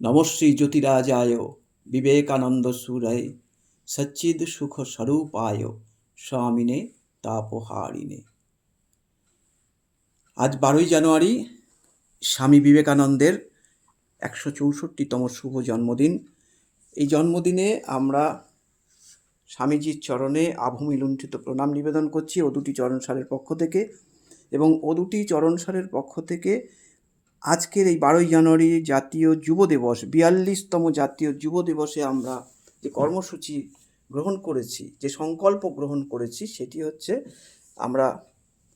নমশ্রী জ্যোতিরাজায় বিবেকানন্দ সুরায় সচ্চিদ সুখ স্বরূপায় স্বামিনে তাপহারিণে। আজ বারোই জানুয়ারি, স্বামী বিবেকানন্দের একশো চৌষট্টিতম শুভ জন্মদিন। এই জন্মদিনে আমরা স্বামীজির চরণে আভূমি লুণ্ঠিত প্রণাম নিবেদন করছি। ও দুটি চরণসারের পক্ষ থেকে এবং ও দুটি চরণসারের পক্ষ থেকে আজকের এই বারোই জানুয়ারি জাতীয় যুব দিবস, বিয়াল্লিশতম জাতীয় যুব দিবসে আমরা যে কর্মসূচি গ্রহণ করেছি, যে সংকল্প গ্রহণ করেছি, সেটি হচ্ছে আমরা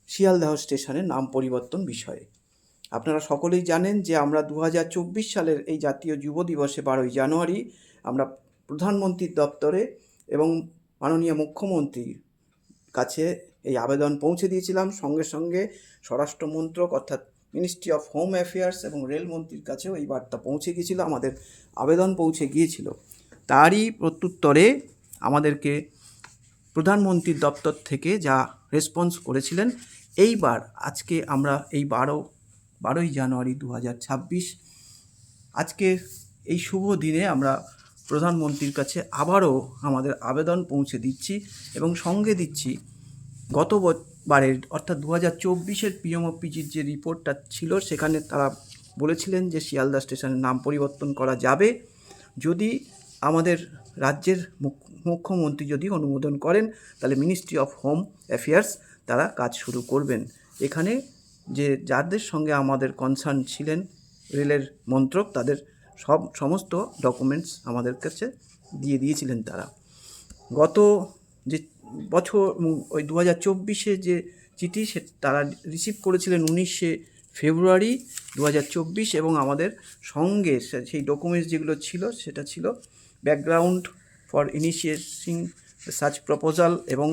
শিয়ালদাহ স্টেশনের নাম পরিবর্তন বিষয়ে। আপনারা সকলেই জানেন যে আমরা দু হাজার চব্বিশ সালের এই জাতীয় যুব দিবসে বারোই জানুয়ারি আমরা প্রধানমন্ত্রীর দপ্তরে এবং মাননীয় মুখ্যমন্ত্রীর কাছে এই আবেদন পৌঁছে দিয়েছিলাম। সঙ্গে সঙ্গে স্বরাষ্ট্র মন্ত্রক অর্থাৎ মিনিস্ট্রি অফ হোম অ্যাফেয়ার্স এবং রেলমন্ত্রীর কাছেও এই বার্তা পৌঁছে গিয়েছিল, আমাদের আবেদন পৌঁছে গিয়েছিল। তারই প্রত্যুত্তরে আমাদেরকে প্রধানমন্ত্রীর দপ্তর থেকে যা রেসপন্স করেছিলেন, এইবার আজকে আমরা এই বারো, বারোই জানুয়ারি দু হাজার ছাব্বিশ, আজকে এই শুভ দিনে আমরা প্রধানমন্ত্রীর কাছে আবারও আমাদের আবেদন পৌঁছে দিচ্ছি এবং সঙ্গে দিচ্ছি। গত বারের, অর্থাৎ দু হাজার চব্বিশের পিএমওপিজির যে রিপোর্টটা ছিল, সেখানে তারা বলেছিলেন যে শিয়ালদা স্টেশনের নাম পরিবর্তন করা যাবে। যদি আমাদের রাজ্যের মুখ- মুখ্যমন্ত্রী যদি অনুমোদন করেন, তাহলে মিনিস্ট্রি অফ হোম অ্যাফেয়ার্স তারা কাজ শুরু করবেন। এখানে যে যাদের সঙ্গে আমাদের কনসার্ন ছিলেন, রেলের মন্ত্রক, তাদের সব, সমস্ত ডকুমেন্টস আমাদের কাছে দিয়ে দিয়েছিলেন তারা। গত যে বছর ওই দু হাজার চব্বিশে যে চিঠি সে, তারা রিসিভ করেছিলেন উনিশে ফেব্রুয়ারি দু চব্বিশ এবং আমাদের সঙ্গে সেই ডকুমেন্টস যেগুলো ছিল, সেটা ছিল background for initiating search proposal এবং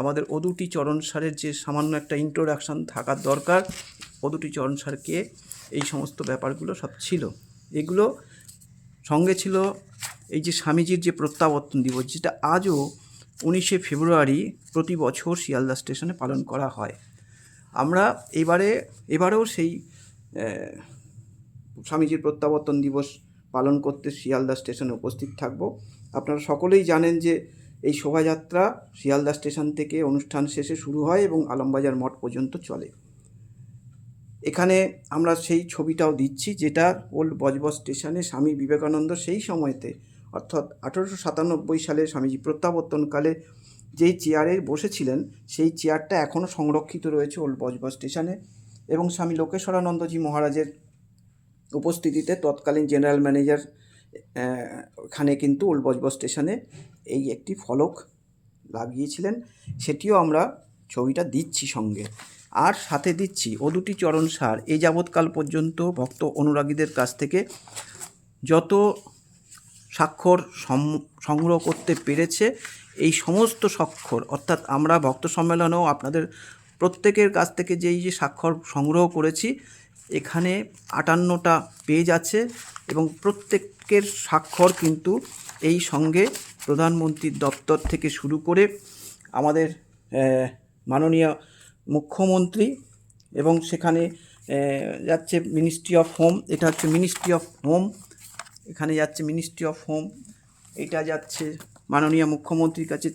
আমাদের অদুটি চরণ সারের যে সামান্য একটা ইন্ট্রোডাকশান থাকার দরকার, অদুটি চরণ সারকে এই সমস্ত ব্যাপারগুলো সব ছিল। এগুলো সঙ্গে ছিল এই যে স্বামীজির যে প্রত্যাবর্তন দিবস, যেটা আজও উনিশে ফেব্রুয়ারি প্রতি বছর শিয়ালদা স্টেশনে পালন করা হয়। আমরা এবারে, এবারেও সেই স্বামীজির প্রত্যাবর্তন দিবস পালন করতে শিয়ালদা স্টেশনে উপস্থিত থাকব। আপনারা সকলেই জানেন যে এই শোভাযাত্রা শিয়ালদা স্টেশন থেকে অনুষ্ঠান শেষে শুরু হয় এবং আলমবাজার মঠ পর্যন্ত চলে। এখানে আমরা সেই ছবিটাও দিচ্ছি, যেটা ওল্ড বজবজ স্টেশনে স্বামী বিবেকানন্দ সেই সময়তে অর্থাৎ আঠেরোশো সাতানব্বই সালে স্বামীজি প্রত্যাবর্তনকালে যেই চেয়ারে বসেছিলেন, সেই চেয়ারটা এখনও সংরক্ষিত রয়েছে ওল্ড বজবজ স্টেশনে এবং স্বামী লোকেশ্বরানন্দজি মহারাজের উপস্থিতিতে তৎকালীন জেনারেল ম্যানেজার এখানে কিন্তু ওল্ড বজবজ স্টেশনে এই একটি ফলক লাগিয়েছিলেন। সেটিও আমরা ছবিটা দিচ্ছি সঙ্গে। আর সাথে দিচ্ছি ও দুটি চরণ সার। এই যাবৎকাল পর্যন্ত ভক্ত অনুরাগীদের কাছ থেকে যত স্বাক্ষর সংগ্রহ করতে পেরেছে। এই সমস্ত স্বাক্ষর, অর্থাৎ আমরা ভক্ত সম্মেলনেও আপনাদের প্রত্যেকের কাছ থেকে যেই যে স্বাক্ষর সংগ্রহ করেছি, এখানে আটান্নটা পেজ আছে এবং প্রত্যেকের স্বাক্ষর কিন্তু এই সঙ্গে প্রধানমন্ত্রীর দপ্তর থেকে শুরু করে আমাদের মাননীয় মুখ্যমন্ত্রী এবং সেখানে যাচ্ছে মিনিস্ট্রি অফ হোম এটা হচ্ছে মিনিস্ট্রি অফ হোম এখানে যাচ্ছে মিনিস্ট্রি অফ হোম এটা যাচ্ছে মাননীয় মুখ্যমন্ত্রীর কাছে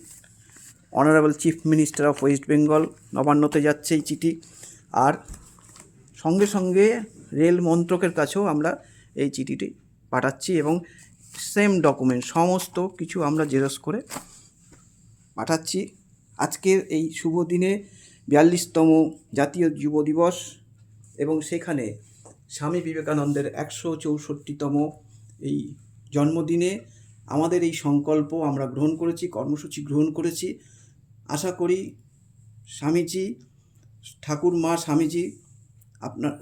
honourable chief minister of West Bengal নবান্নতে যাচ্ছে এই চিঠি। আর সঙ্গে সঙ্গে রেল মন্ত্রকের কাছেও আমরা এই চিঠিটি পাঠাচ্ছি এবং সেম ডকুমেন্ট সমস্ত কিছু আমরা জেরক্স করে পাঠাচ্ছি। আজকের এই শুভ দিনে বিয়াল্লিশতম জাতীয় যুব দিবস এবং সেখানে স্বামী বিবেকানন্দের একশো চৌষট্টিতম এই জন্মদিনে আমাদের এই সংকল্প আমরা গ্রহণ করেছি, কর্মসূচি গ্রহণ করেছি। আশা করি স্বামীজি, ঠাকুর মা, স্বামীজি আপনার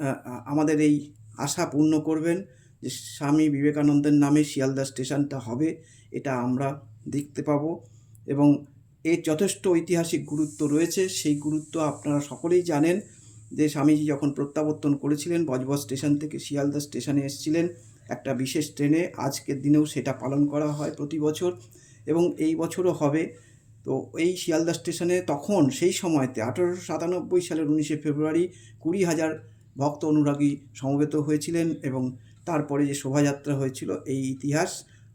আমাদের এই আশা পূর্ণ করবেন যে স্বামী বিবেকানন্দের নামে শিয়ালদা স্টেশনটা হবে, এটা আমরা দেখতে পাবো। এবং এর যথেষ্ট ঐতিহাসিক গুরুত্ব রয়েছে, সেই গুরুত্ব আপনারা সকলেই জানেন যে স্বামীজি যখন প্রত্যাবর্তন করেছিলেন, বজবজ স্টেশন থেকে শিয়ালদা স্টেশনে এসেছিলেন একটা বিশেষ ট্রেনে আজকের দিনেও সেটা পালন করা হয় প্রতি বছর এবং এই বছরও হবে। তো এই শিয়ালদা স্টেশনে তখন সেই সময়তে আঠারোশো সাতানব্বই সালের উনিশে ফেব্রুয়ারি কুড়ি হাজার ভক্ত অনুরাগী সমবেত হয়েছিলেন এবং তারপরে যে শোভাযাত্রা হয়েছিল এই ইতিহাস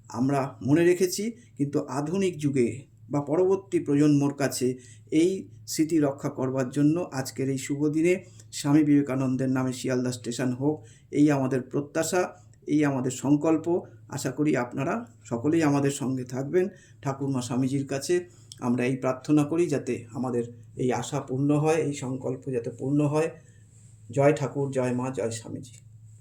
আমরা মনে রেখেছি। কিন্তু আধুনিক যুগে বা পরবর্তী প্রজন্মর কাছে এই স্মৃতি রক্ষা করবার জন্য আজকের এই শুভ দিনে স্বামী বিবেকানন্দের নামে শিয়ালদা স্টেশন হোক, এই আমাদের প্রত্যাশা। এই আমাদের সংকল্প। আশা করি আপনারা সকলেই আমাদের সঙ্গে থাকবেন। ঠাকুরমা স্বামীজির কাছে আমরা এই প্রার্থনা করি যাতে আমাদের এই আশা পূর্ণ হয়, এই সংকল্প যাতে পূর্ণ হয়। জয় ঠাকুর, জয় মা, জয় স্বামীজি।